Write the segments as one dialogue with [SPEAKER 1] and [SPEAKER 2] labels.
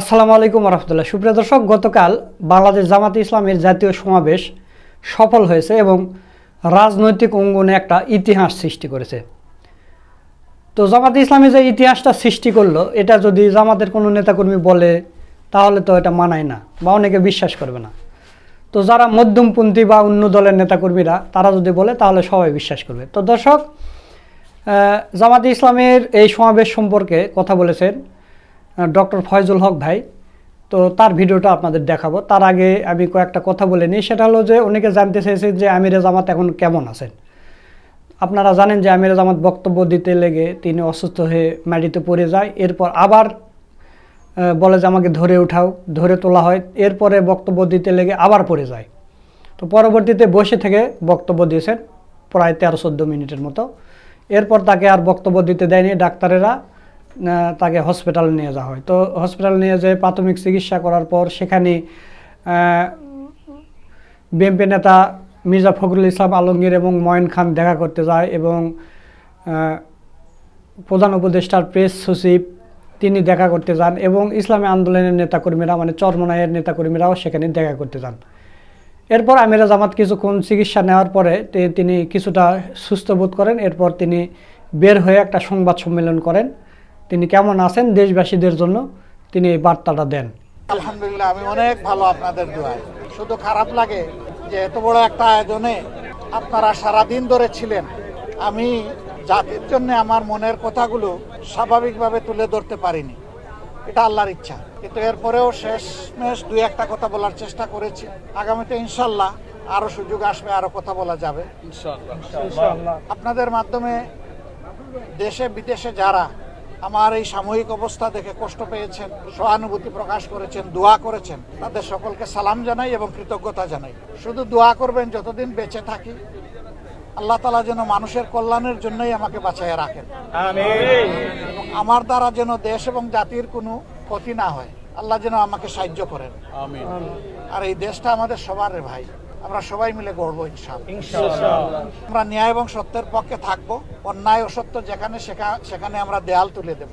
[SPEAKER 1] আসসালামু আলাইকুম রহমতুল্লাহ সুপ্রিয় দর্শক, গতকাল বাংলাদেশ জামাতে ইসলামের জাতীয় সমাবেশ সফল হয়েছে এবং রাজনৈতিক অঙ্গনে একটা ইতিহাস সৃষ্টি করেছে। তো জামাতে ইসলামী যে ইতিহাসটা সৃষ্টি করল, এটা যদি জামাতের কোনো নেতাকর্মী বলে, তাহলে তো এটা মানায় না বা অনেকে বিশ্বাস করবে না। তো যারা মধ্যমপন্থী বা অন্য দলের নেতাকর্মীরা, তারা যদি বলে, তাহলে সবাই বিশ্বাস করবে। তো দর্শক জামাতে ইসলামের এই সমাবেশ সম্পর্কে কথা বলেছেন ডক্টর ফয়জুল হক ভাই। তো তার ভিডিওটা আপনাদের দেখাবো। তার আগে আমি কয়েকটা কথা বলে নিই। সেটা হলো যে অনেকে জানতে চেয়েছেন যে আমিরে জামাত এখন কেমন আছেন। আপনারা জানেন যে আমিরে জামাত বক্তব্য দিতে লেগে তিনি অসুস্থ হয়ে মাটিতে পড়ে যায়। এরপর আবার বলে যে আমাকে ধরে উঠাও, ধরে তোলা হয়। এরপরে বক্তব্য দিতে লেগে আবার পড়ে যায়। তো পরবর্তীতে বসে থেকে বক্তব্য দিয়েছেন প্রায় তেরো চোদ্দ মিনিটের মতো। এরপর তাকে আর বক্তব্য দিতে দেয়নি ডাক্তারেরা। তাকে হসপিটালে নিয়ে যাওয়া হয়। তো হসপিটাল নিয়ে যেয়ে প্রাথমিক চিকিৎসা করার পর সেখানে বিএনপি নেতা মির্জা ফখরুল ইসলাম আলমগীর এবং ময়ন খান দেখা করতে যায় এবং প্রধান উপদেষ্টার প্রেস সচিব তিনি দেখা করতে যান এবং ইসলামী আন্দোলনের নেতাকর্মীরা মানে চরমনায়ের নেতাকর্মীরাও সেখানে দেখা করতে যান। এরপর আমিরা জামাত কিছুক্ষণ চিকিৎসা নেওয়ার পরে তিনি কিছুটা সুস্থ বোধ করেন। এরপর তিনি বের হয়ে একটা সংবাদ সম্মেলন করেন। তিনি কেমন আছেন দেশবাসীদের জন্য তিনি এই বার্তাটা দেন।
[SPEAKER 2] আলহামদুলিল্লাহ আমি অনেক ভালো আপনাদের দোয়ায়। শুধু খারাপ লাগে যে এত বড় একটা আয়োজনে আপনারা সারাদিন ধরে ছিলেন। আমি জাতির জন্য আমার মনের কথাগুলো স্বাভাবিকভাবে তুলে ধরতে পারিনি। এটা আল্লাহর ইচ্ছা। কিন্তু এরপরেও শেষ মেশ দুই একটা কথা বলার চেষ্টা করেছি। আগামীতে ইনশাল্লাহ আরও সুযোগ আসবে আরও কথা বলা যাবে। আপনাদের মাধ্যমে দেশে বিদেশে যারা আমার এই সাময়িক অবস্থা দেখে কষ্ট পেয়েছেন সহানুভূতি প্রকাশ করেছেন দোয়া করেছেন। তাদের সকলকে সালাম জানাই এবং কৃতজ্ঞতা জানাই। শুধু দোয়া করবেন যতদিন বেঁচে থাকি আল্লাহ তালা যেন মানুষের কল্যাণের জন্যই আমাকে বাঁচাইয়া রাখেন। এবং আমার দ্বারা যেন দেশ এবং জাতির কোনো ক্ষতি না হয় আল্লাহ যেন আমাকে সাহায্য করেন। আর এই দেশটা আমাদের সবার ভাই। আমরা সবাই মিলে গড়বো ইনশাআল্লাহ। আমরা ন্যায় এবং সত্যের পক্ষে থাকব অন্যায় অসত্য যেখানে সেখা- সেখানে আমরা দেয়াল তুলে দেব।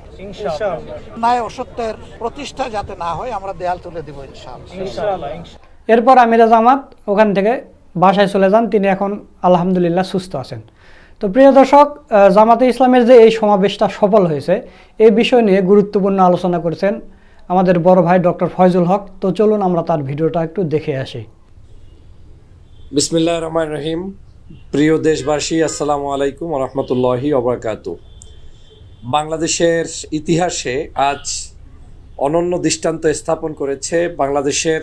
[SPEAKER 2] অন্যায় অসত্যের প্রতিষ্ঠা যাতে না হয় আমরা দেয়াল তুলে দেবো ইনশাআল্লাহ।
[SPEAKER 1] এরপর আমিরা জামাত ওখান থেকে বাসায় চলে যান তিনি এখন আলহামদুলিল্লাহ সুস্থ আছেন। তো প্রিয় দর্শক জামাতে ইসলামের যে এই সমাবেশটা সফল হয়েছে এই বিষয় নিয়ে গুরুত্বপূর্ণ আলোচনা করেছেন আমাদের বড় ভাই ডক্টর ফয়জুল হক। তো চলুন আমরা তার ভিডিওটা একটু দেখে আসি।
[SPEAKER 3] বিসমিল্লাহ রহমান রহিম। প্রিয় দেশবাসী, আসসালামু আলাইকুম রহমতুল্লাহি অবরাকাত বাংলাদেশের ইতিহাসে আজ অনন্য দৃষ্টান্ত স্থাপন করেছে বাংলাদেশের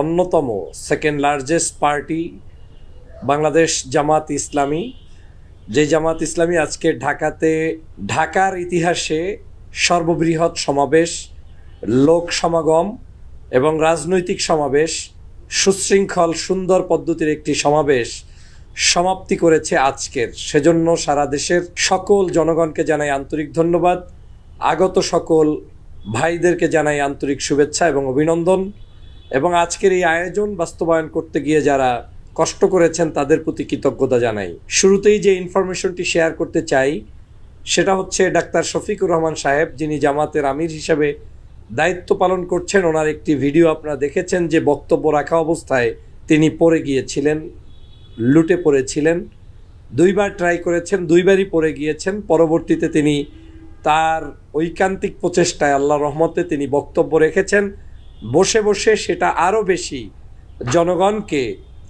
[SPEAKER 3] অন্যতম second largest party Bangladesh Jamaat Islami. যে জামাত ইসলামী আজকে ঢাকাতে, ঢাকার ইতিহাসে সর্ববৃহৎ সমাবেশ, লোক সমাগম এবং রাজনৈতিক সমাবেশ সুশৃঙ্খল, সুন্দর পদ্ধতির একটি সমাবেশ সমাপ্তি করেছে আজকের। সেজন্য সারা দেশের সকল জনগণকে জানাই আন্তরিক ধন্যবাদ। আগত সকল ভাইদেরকে জানাই আন্তরিক শুভেচ্ছা এবং অভিনন্দন। এবং আজকের এই আয়োজন বাস্তবায়ন করতে গিয়ে যারা কষ্ট করেছেন, তাদের প্রতি কৃতজ্ঞতা জানাই। শুরুতেই যে ইনফরমেশনটি শেয়ার করতে চাই, সেটা হচ্ছে ডাক্তার শফিকুর রহমান সাহেব, যিনি জামাতের আমির হিসাবে দায়িত্ব পালন করছেন। ওনার একটি ভিডিও আপনারা দেখেছেন যে বক্তব্য রাখা অবস্থায় তিনি পড়ে গিয়েছিলেন, লুটে পড়েছিলেন। দুইবার ট্রাই করেছেন, দুইবারই পড়ে গিয়েছেন। পরবর্তীতে তিনি তার ঐকান্তিক প্রচেষ্টায় আল্লাহ রহমতে তিনি বক্তব্য রেখেছেন। বসে বসে সেটা আরও বেশি জনগণকে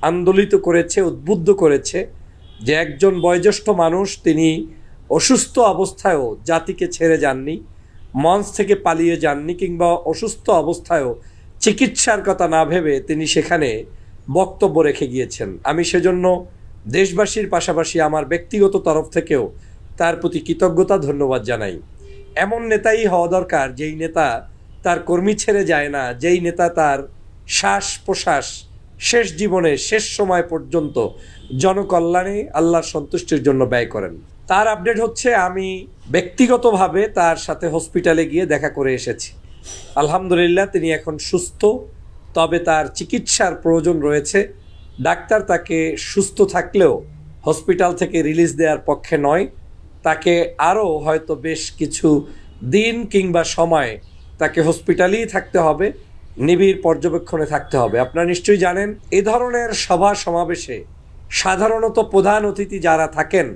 [SPEAKER 3] আন্দোলিত করেছে, উদ্বুদ্ধ করেছে যে একজন বয়োজ্যেষ্ঠ মানুষ, তিনি অসুস্থ অবস্থায়ও জাতিকে ছেড়ে যাননি। মঞ্চ থেকে পালিয়ে যাননি কিংবা অসুস্থ অবস্থায়ও চিকিৎসার কথা না ভেবে তিনি সেখানে বক্তব্য রেখে গিয়েছেন। আমি সেজন্য দেশবাসীর পাশাপাশি আমার ব্যক্তিগত তরফ থেকেও তার প্রতি কৃতজ্ঞতা ধন্যবাদ জানাই। এমন নেতাই হওয়া দরকার যেই নেতা তার কর্মী ছেড়ে যায় না, যেই নেতা তার শ্বাস প্রশ্বাস, শেষ জীবনে, শেষ সময় পর্যন্ত জনকল্যাণে আল্লাহর সন্তুষ্টির জন্য ব্যয় করেন। তার আপডেট হচ্ছে আমি ব্যক্তিগতভাবে তার সাথে হসপিটালে গিয়ে দেখা করে এসেছি। আলহামদুলিল্লাহ, তিনি এখন সুস্থ। তবে তার চিকিৎসার প্রয়োজন রয়েছে। ডাক্তার তাকে সুস্থ থাকলেও হসপিটাল থেকে রিলিজ দেওয়ার পক্ষে নয়। তাকে আরও হয়তো বেশ কিছু দিন কিংবা সময় তাকে হসপিটালেই থাকতে হবে, নিবিড় পর্যবেক্ষণে থাকতে হবে। আপনারা নিশ্চয়ই জানেন, এ ধরনের সভা সমাবেশে সাধারণত প্রধান অতিথি যারা থাকেন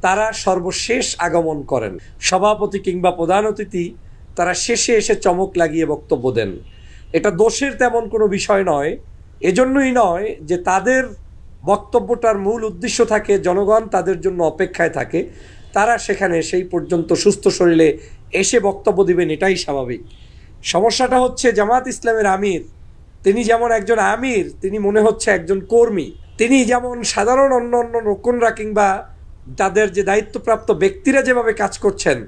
[SPEAKER 3] তারা সর্বশেষ আগমন করেন। সভাপতি কিংবা প্রধান অতিথি তারা শেষে এসে চমক লাগিয়ে বক্তব্য দেন। এটা দোষের তেমন কোনো বিষয় নয়। এজন্যই নয় যে তাদের বক্তব্যটার মূল উদ্দেশ্য থাকে, জনগণ তাদের জন্য অপেক্ষায় থাকে। তারা সেখানে সেই পর্যন্ত সুস্থ শরীরে এসে বক্তব্য দিবেন, এটাই স্বাভাবিক। সমস্যাটা হচ্ছে জামাত ইসলামের আমির। তিনি যেমন একজন আমির, তিনি মনে হচ্ছে একজন কর্মী। তিনি যেমন সাধারণ অন্য অন্য রক্ষণরা কিংবা তাদের যে দায়িত্বপ্রাপ্ত ব্যক্তিরা যেভাবে কাজ করছেন,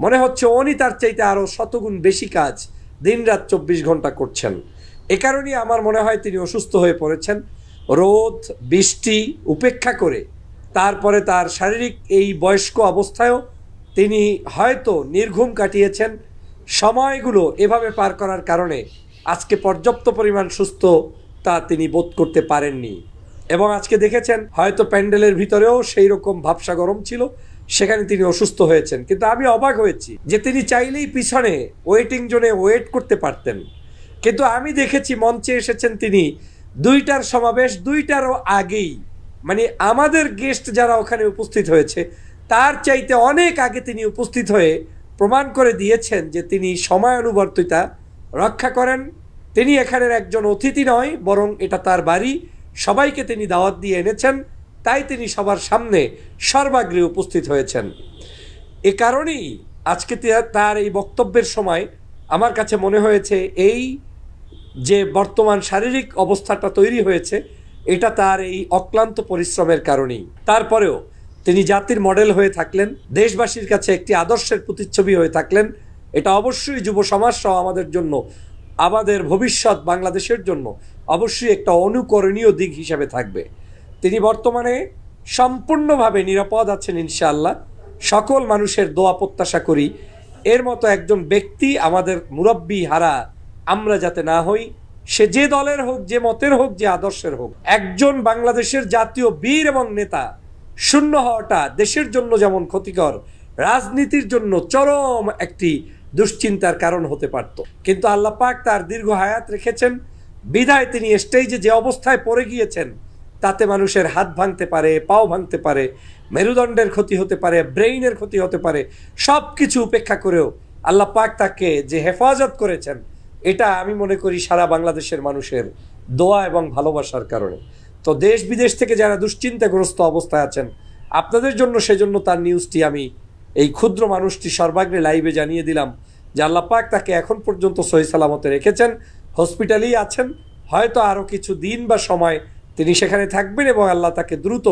[SPEAKER 3] মনে হচ্ছে উনি তার চাইতে আরও শতগুণ বেশি কাজ দিনরাত চব্বিশ ঘণ্টা করছেন। এ কারণেই আমার মনে হয় তিনি অসুস্থ হয়ে পড়েছেন। রোদ, বৃষ্টি উপেক্ষা করে তারপরে তার শারীরিক এই বয়স্ক অবস্থায়ও তিনি হয়তো নির্ঘুম কাটিয়েছেন। সময়গুলো এভাবে পার করার কারণে আজকে পর্যাপ্ত পরিমাণ সুস্থ তা তিনি বোধ করতে পারেননি। এবং আজকে দেখেছেন, হয়তো প্যান্ডেলের ভিতরেও সেই রকম ভাবসা গরম ছিল, সেখানে তিনি অসুস্থ হয়েছেন। কিন্তু আমি অবাক হয়েছি যে তিনি চাইলেই পিছনে ওয়েটিং জোনে ওয়েট করতে পারতেন। কিন্তু আমি দেখেছি, মঞ্চে এসেছেন তিনি দুইটার সমাবেশ, দুইটারও আগেই। মানে আমাদের গেস্ট যারা ওখানে উপস্থিত হয়েছে, তার চাইতে অনেক আগে তিনি উপস্থিত হয়ে প্রমাণ করে দিয়েছেন যে তিনি সময়ানুবর্তিতা রক্ষা করেন। তিনি এখানের একজন অতিথি নয়, বরং এটা তার বাড়ি। সবাইকে তিনি দাওয়াত দিয়ে এনেছেন, তাই তিনি সবার সামনে সর্বাগ্রে উপস্থিত হয়েছেন। এ কারণেই আজকে তার এই বক্তব্যের সময় আমার কাছে মনে হয়েছে এই যে বর্তমান শারীরিক অবস্থাটা তৈরি হয়েছে, এটা তার এই অক্লান্ত পরিশ্রমের কারণেই। তারপরেও তিনি জাতির মডেল হয়ে থাকলেন, দেশবাসীর কাছে একটি আদর্শের প্রতিচ্ছবি হয়ে থাকলেন, এটা অবশ্যই যুব সমাজ সহ আমাদের জন্য আমাদের ভবিষ্যৎ বাংলাদেশের জন্য অবশ্যই একটা অনুকরণীয় দিক হিসাবে থাকবে। তিনি বর্তমানে সম্পূর্ণভাবে নিরাপদ আছেন ইনশাআল্লাহ। সকল মানুষের দোয়া প্রত্যাশা করি। এর মতো একজন ব্যক্তি আমাদের মুরব্বী হারা আমরা যাতে না হই, সে যে দলের হোক, যে মতের হোক, যে আদর্শের হোক, একজন বাংলাদেশের জাতীয় বীর এবং নেতা শূন্য হওয়াটা দেশের জন্য যেমন ক্ষতিকর, রাজনীতির জন্য চরম একটি দুশ্চিন্তার কারণ হতে পারত। কিন্তু আল্লাহ পাক তার দীর্ঘ হায়াত রেখেছেন। বিধায় তিনি স্টেজে যে অবস্থায় পড়ে গিয়েছেন, তাতে মানুষের হাত ভাঙতে পারে, পাও ভাঙতে পারে, মেরুদণ্ডের ক্ষতি হতে পারে, ব্রেইনের ক্ষতি হতে পারে সব কিছু উপেক্ষা করেও আল্লাহ পাক তাকে যে হেফাজত করেছেন, এটা আমি মনে করি সারা বাংলাদেশের মানুষের দোয়া এবং ভালোবাসার কারণে। তো দেশ বিদেশ থেকে যারা দুশ্চিন্তাগ্রস্ত অবস্থায় আছেন, আপনাদের জন্য সেজন্য তার নিউজটি আমি এই ক্ষুদ্র মানুষটি সর্বাগ্রে লাইভে জানিয়ে দিলাম যে আল্লাহ পাক তাকে এখন পর্যন্ত সহি সালামতে রেখেছেন, হসপিটালেই আছেন, হয়তো আরও কিছু দিন বা সময় তিনি সেখানে থাকবেন এবং আল্লাহ তাকে দ্রুত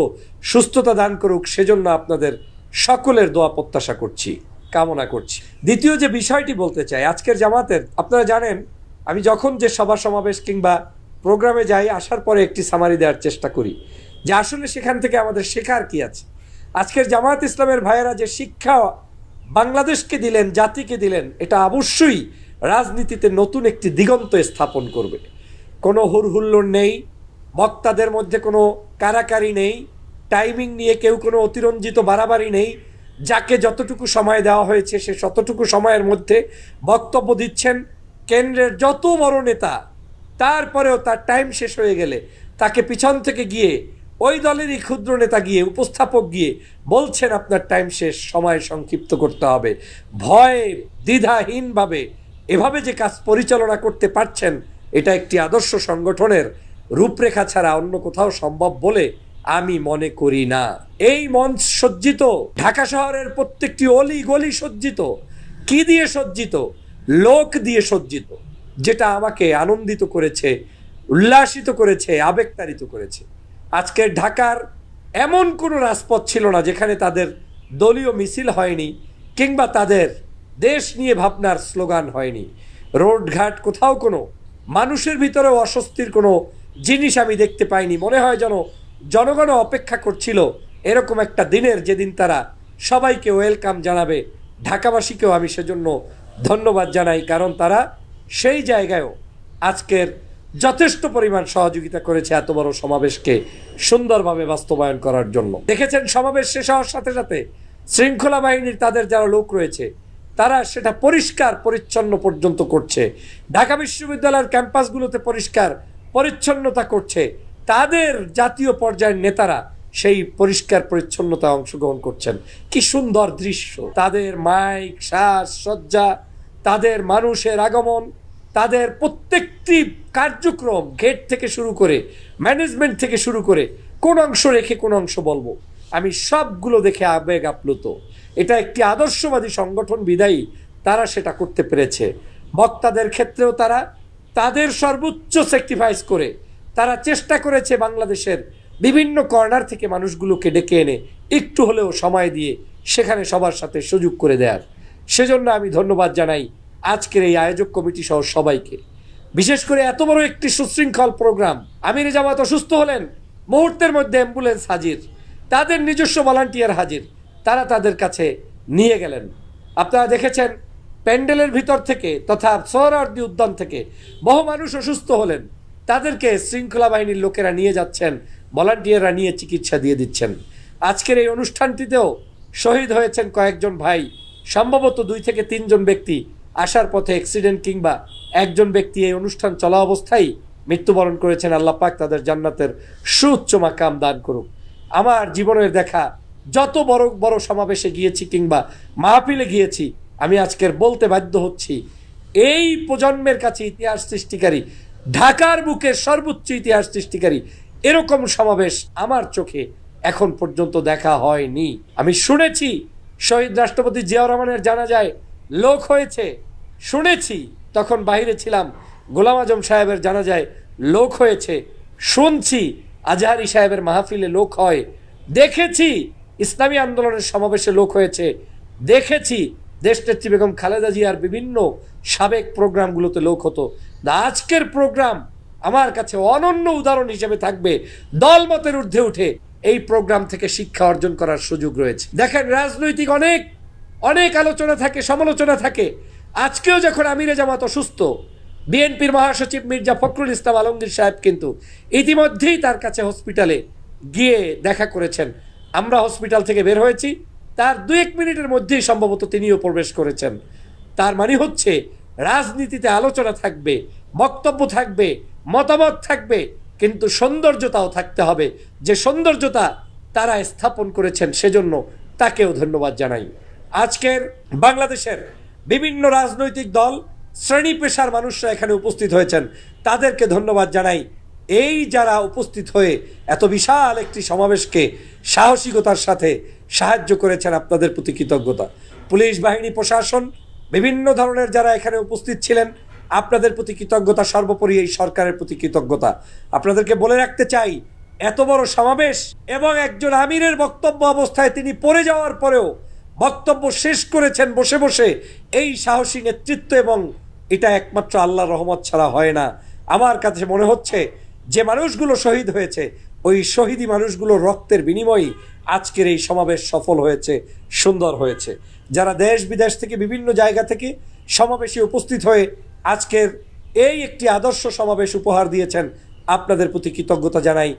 [SPEAKER 3] সুস্থতা দান করুক, সেজন্য আপনাদের সকলের দোয়া প্রত্যাশা করছি, কামনা করছি। দ্বিতীয় যে বিষয়টি বলতে চাই, আজকের জামাতের, আপনারা জানেন, আমি যখন যে সভা সমাবেশ কিংবা প্রোগ্রামে যাই, আসার পরে একটি সামারি দেওয়ার চেষ্টা করি যে আসলে সেখান থেকে আমাদের শেখার কি আছে? আজকের জামায়াত ইসলামের ভাইয়েরা যে শিক্ষা বাংলাদেশকে দিলেন, জাতিকে দিলেন, এটা অবশ্যই রাজনীতিতে নতুন একটি দিগন্ত স্থাপন করবে। কোনো হুড়হুল্লোড় নেই, বক্তাদের মধ্যে কোনো কারাকারি নেই টাইমিং নিয়ে কেউ কোনো অতিরঞ্জিত বাড়াবাড়ি নেই। যাকে যতটুকু সময় দেওয়া হয়েছে, সে ততটুকু সময়ের মধ্যে বক্তব্য দিচ্ছেন। কেন্দ্রের যত বড় নেতা, তারপরেও তার টাইম শেষ হয়ে গেলে তাকে পিছন থেকে গিয়ে ওই দলেরই ক্ষুদ্র নেতা গিয়ে, উপস্থাপক গিয়ে বলছেন, আপনার টাইম শেষ, সময় সংক্ষিপ্ত করতে হবে। ভয়, দ্বিধাহীনভাবে এভাবে যে কাজ পরিচালনা করতে পারছেন, এটা একটি আদর্শ সংগঠনের রূপরেখা ছাড়া অন্য কোথাও সম্ভব বলে আমি মনে করি না। এই মঞ্চ সজ্জিত, ঢাকা শহরের প্রত্যেকটি অলি গলি সজ্জিত, কি দিয়ে সজ্জিত? লোক দিয়ে সজ্জিত, যেটা আমাকে আনন্দিত করেছে, উল্লাসিত করেছে, আবেগতাড়িত করেছে। আজকের ঢাকার এমন কোনো রাজপথ ছিল না যেখানে তাদের দলীয় মিছিল হয়নি কিংবা তাদের দেশ নিয়ে ভাবনার স্লোগান হয়নি। রোডঘাট কোথাও কোনো মানুষের ভিতরেও অস্বস্তির কোনো জিনিস আমি দেখতে পাইনি। মনে হয় যেন জনগণও অপেক্ষা করছিল এরকম একটা দিনের যেদিন তারা সবাইকে ওয়েলকাম জানাবে। ঢাকাবাসীকেও আমি সেজন্য ধন্যবাদ জানাই, কারণ তারা সেই জায়গায়ও আজকের যথেষ্ট পরিমাণ সহযোগিতা করেছে এত বড় সমাবেশকে সুন্দরভাবে বাস্তবায়ন করার জন্য। দেখেছেন, সমাবেশ শেষ হওয়ার সাথে সাথে শৃঙ্খলা বাহিনীর তাদের যারা লোক রয়েছে, তারা সেটা পরিষ্কার, পরিচ্ছন্ন পর্যন্ত করছে। ঢাকা বিশ্ববিদ্যালয়ের ক্যাম্পাসগুলোতে পরিষ্কার, পরিচ্ছন্নতা করছে। তাদের জাতীয় পর্যায়ের নেতারা সেই পরিষ্কার, পরিচ্ছন্নতায় অংশগ্রহণ করছেন। কি সুন্দর দৃশ্য। তাদের মাইক, শ্বাস সজ্জা তাদের মানুষের আগমন তাদের প্রত্যেকটি কার্যক্রম গেট থেকে শুরু করে ম্যানেজমেন্ট থেকে শুরু করে কোন অংশ রেখে কোন অংশ বলব। আমি সবগুলো দেখে আবেগ আপ্লুত। এটা একটি আদর্শবাদী সংগঠন বিদায়ী, তারা সেটা করতে পেরেছে। বক্তাদের ক্ষেত্রেও তারা, তাদের সর্বোচ্চ স্যাক্রিফাইস করে। তারা চেষ্টা করেছে বাংলাদেশের বিভিন্ন কর্নার থেকে মানুষগুলোকে ডেকে এনে একটু হলেও সময় দিয়ে সেখানে সবার সাথে সুযোগ করে দেওয়ার সেজন্য আমি ধন্যবাদ জানাই আজকের এই আয়োজক কমিটি সহ সবাইকে। বিশেষ করে এত বড় একটি সুশৃঙ্খল প্রোগ্রাম। আমির জামাত অসুস্থ হলেন, মুহূর্তের মধ্যে অ্যাম্বুলেন্স হাজির। তাদের নিজস্ব ভলান্টিয়ার হাজির। তারা তাদের কাছে নিয়ে গেলেন। আপনারা দেখেছেন, প্যান্ডেলের ভিতর থেকে তথা সোহরাওয়ার্দী উদ্যান থেকে বহু মানুষ অসুস্থ হলেন। তাদেরকে শৃঙ্খলা বাহিনীর লোকেরা নিয়ে যাচ্ছেন, ভলান্টিয়াররা নিয়ে চিকিৎসা দিয়ে দিচ্ছেন। আজকের এই অনুষ্ঠানটিতেও শহীদ হয়েছেন কয়েকজন ভাই। সম্ভবত দুই থেকে তিনজন ব্যক্তি আসার পথে অ্যাক্সিডেন্ট কিংবা একজন ব্যক্তি এই অনুষ্ঠান চলা অবস্থায় মৃত্যুবরণ করেছেন, আল্লাহ পাক তাদের জান্নাতের সুউচ্চ মাকাম দান করুক। আমার জীবনের দেখা, যত বড় বড় সমাবেশে গিয়েছি কিংবা মাহফিলে গিয়েছি, আমি আজকের বলতে বাধ্য হচ্ছি, এই প্রজন্মের কাছে ইতিহাস সৃষ্টিকারী, ঢাকার বুকের সর্বোচ্চ ইতিহাস সৃষ্টিকারী, এরকম সমাবেশ আমার চোখে এখন পর্যন্ত দেখা হয়নি। আমি শুনেছি, শহীদ রাষ্ট্রপতি জিয়াউর রহমানের জানা যায় লোক হয়েছে শুনেছি, তখন বাইরে ছিলাম। গোলাম আজম সাহেবের জানা যায় লোক হয়েছে। শুনছি আজহারি সাহেবের মাহফিলে লোক হয়। দেখেছি ইসলামী আন্দোলনের সমাবেশে লোক হয়েছে। দেখেছি দেশনেত্রী বেগম খালেদা জিয়ার বিভিন্ন সাবেক প্রোগ্রামগুলোতে লোক হতো। আজকের প্রোগ্রাম আমার কাছে অনন্য উদাহরণ হিসেবে থাকবে। দলমতের ঊর্ধ্বে উঠে এই প্রোগ্রাম থেকে শিক্ষা অর্জন করার সুযোগ রয়েছে। দেখেন, রাজনৈতিক অনেক অনেক আলোচনা থাকে, সমালোচনা থাকে। আজকেও যখন আমিরে জামাত অসুস্থ, বিএনপির মহাসচিব মির্জা ফখরুল ইসলাম আলমগীর সাহেব কিন্তু ইতিমধ্যেই তার কাছে হসপিটালে গিয়ে দেখা করেছেন। আমরা হসপিটাল থেকে বের হয়েছি, তার দু এক মিনিটের মধ্যেই সম্ভবত তিনিও প্রবেশ করেছেন। তার মানে হচ্ছে রাজনীতিতে আলোচনা থাকবে, বক্তব্য থাকবে, মতামত থাকবে, কিন্তু সৌন্দর্যতাও থাকতে হবে। যে সৌন্দর্যতা তারা স্থাপন করেছেন সেজন্য তাকেও ধন্যবাদ জানাই। আজকের বাংলাদেশের বিভিন্ন রাজনৈতিক দল, শ্রেণি পেশার মানুষরা এখানে উপস্থিত হয়েছেন। তাদেরকে ধন্যবাদ জানাই। এই যারা উপস্থিত হয়ে এত বিশাল একটি সমাবেশকে সাহসিকতার সাথে সাহায্য করেছেন, আপনাদের প্রতি কৃতজ্ঞতা। পুলিশ বাহিনী, প্রশাসন, বিভিন্ন ধরনের যারা এখানে উপস্থিত ছিলেন, আপনাদের প্রতি কৃতজ্ঞতা, সর্বোপরি এই সরকারের প্রতি কৃতজ্ঞতা। আপনাদেরকে বলে রাখতে চাই, এত বড় সমাবেশ এবং একজন আমিরের বক্তব্য অবস্থায় তিনি পড়ে যাওয়ার পরেও বক্তব্য শেষ করেছেন বসে বসে। এই সাহসী নেতৃত্ব এবং এটা একমাত্র আল্লাহ রহমত ছাড়া হয় না। আমার কাছে মনে হচ্ছে, যে মানুষগুলো শহীদ হয়েছে, ওই শহীদি মানুষগুলোর রক্তের বিনিময়েই আজকের এই সমাবেশ সফল হয়েছে, সুন্দর হয়েছে। যারা দেশ বিদেশ থেকে বিভিন্ন জায়গা থেকে সমাবেশে উপস্থিত হয়ে আজকের এই একটি আদর্শ সমাবেশ উপহার দিয়েছেন, আপনাদের প্রতি কৃতজ্ঞতা জানাই,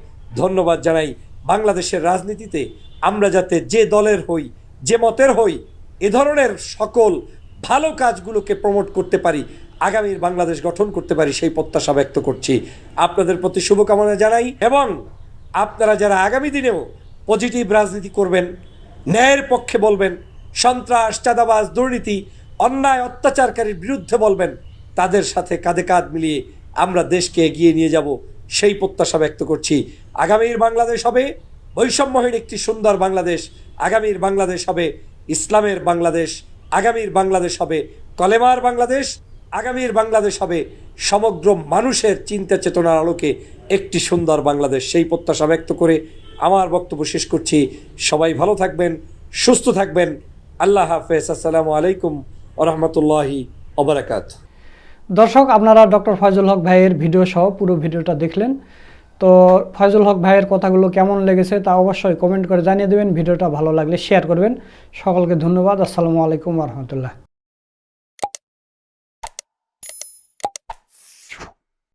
[SPEAKER 3] ধন্যবাদ জানাই। বাংলাদেশের রাজনীতিতে আমরা যাতে যে দলের হই যে মতের হই এ ধরনের সকল ভালো কাজগুলোকে প্রমোট করতে পারি, আগামীর বাংলাদেশ গঠন করতে পারি সেই প্রত্যাশা ব্যক্ত করছি। আপনাদের প্রতি শুভকামনা জানাই এবং আপনারা যারা আগামী দিনেও পজিটিভ রাজনীতি করবেন, ন্যায়ের পক্ষে বলবেন, সন্ত্রাস, চাঁদাবাজ, দুর্নীতি, অন্যায়, অত্যাচারকারীর বিরুদ্ধে বলবেন, তাদের সাথে কাঁধে কাঁধ মিলিয়ে আমরা দেশকে এগিয়ে নিয়ে যাব, সেই প্রত্যাশা ব্যক্ত করছি। আগামীর বাংলাদেশ হবে বৈষম্যহীন একটি সুন্দর বাংলাদেশ, আগামীর বাংলাদেশ হবে ইসলামের বাংলাদেশ, আগামীর বাংলাদেশ হবে কলেমার বাংলাদেশ, আগামীর বাংলাদেশ হবে সমগ্র মানুষের চিন্তা চেতনার আলোকে একটি সুন্দর বাংলাদেশ। সেই প্রত্যাশা ব্যক্ত করে আমার বক্তব্য শেষ করছি। সবাই ভালো থাকবেন, সুস্থ থাকবেন। আল্লাহ হাফেজ। আসসালামু আলাইকুম ওরহমতুল্লাহি ওবরাকাত
[SPEAKER 1] দর্শক, আপনারা ডক্টর ফয়জুল হক ভাইয়ের ভিডিও সহ পুরো ভিডিওটা দেখলেন। তো ফয়জুল হক ভাইয়ের কথাগুলো কেমন লেগেছে তা অবশ্যই কমেন্ট করে জানিয়ে দেবেন। ভিডিওটা ভালো লাগলে শেয়ার করবেন। সকলকে ধন্যবাদ। আসসালামু আলাইকুম রহমতুল্লাহ।